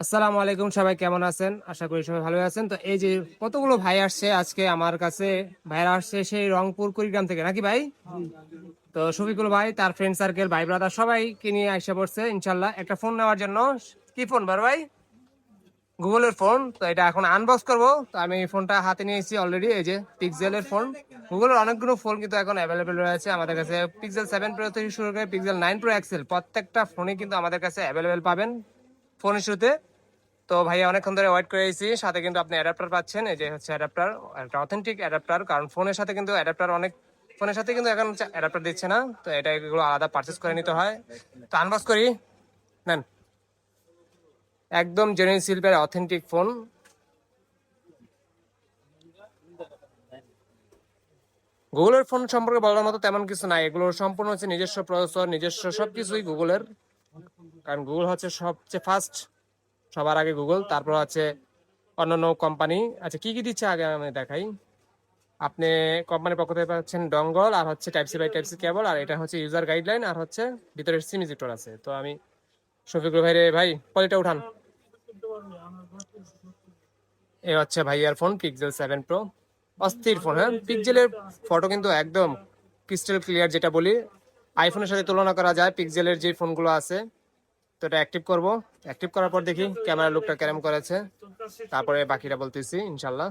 আসসালামু আলাইকুম, সবাই কেমন আছেন? আশা করি সবাই ভালো আছেন। তো এই যে কতগুলো ভাই আসছে আজকে আমার কাছে, ভাইরা আসছে সেই রংপুর কুড়িগ্রাম থেকে, নাকি ভাই? তো শফিকুল ভাই, তার ফ্রেন্ড সার্কেল ভাই ব্রাদার সবাইকে নিয়ে আসে পড়ছে, ইনশাল্লাহ। একটা ফোন নেওয়ার জন্য। কি ফোন বার ভাই? গুগলের ফোন তো এটা এখন আনবক্স করব। তো আমি এই ফোনটা হাতে নিয়েছি অলরেডি এই যে পিক্সেলের ফোন গুগলের অনেকগুলো ফোন কিন্তু এখন অ্যাভেলেবেল রয়েছে আমাদের কাছে। পিক্সেল সেভেন প্রো থেকে শুরু করে পিক্সেল নাইন প্রো এক্সেল প্রত্যেকটা ফোনে কিন্তু আমাদের কাছে অ্যাভেলেবেল পাবেন। ফোন ইস্যুতে। তো ভাইয়া অনেকক্ষণ ধরে ওয়েট করে এসেছি সাথে কিন্তু আপনি অ্যাডাপ্টার পাচ্ছেন, এই যে হচ্ছে অ্যাডাপ্টার একটা অথেন্টিক অ্যাডাপ্টার কারণ ফোনের সাথে কিন্তু অ্যাডাপ্টার অনেক, ফোনের সাথে কিন্তু এখন অ্যাডাপ্টার দিচ্ছে না, তো এটা এগুলো আলাদা পারচেস করে নিতে হয়। তো আনবক্স করি, নেন। একদম জেনুইন শিল্পের অথেন্টিক ফোন গুগলের ফোন সম্পর্কে বলার মতো তেমন কিছু নাই এগুলোর সম্পূর্ণ হচ্ছে নিজস্ব প্রসেসর নিজস্ব সবকিছুই গুগলের কারণ গুগল হচ্ছে সবচেয়ে ফার্স্ট সবার আগে গুগল তারপর হচ্ছে অন্যান্য কোম্পানি আচ্ছা কি কি দিচ্ছে আগে আমি দেখাই। আপনি কোম্পানির পক্ষ থেকে পাচ্ছেন ডঙ্গল আর হচ্ছে type C by type C cable আর এটা হচ্ছে ইউজার গাইডলাইন আর হচ্ছে ভিতরে সিম ইজেক্টর আছে। তো আমি শফিকুল ভাই রে, ভাই পলিটা উঠান। এ হচ্ছে ভাইয়ার ফোন পিক্সেল সেভেন প্রো অস্থির ফোন হ্যাঁ? পিক্সেলের ফটো কিন্তু একদম ক্রিস্টাল ক্লিয়ার যেটা বলি। আইফোনের সাথে তুলনা করা যায় পিক্সেলের যে ফোনগুলো আছে। তো এটা অ্যাক্টিভ করব। অ্যাক্টিভ করার পর দেখি ক্যামেরা লুকটা কেরম করেছে। তারপরে বাকিটা বলতেছি, ইনশাল্লাহ।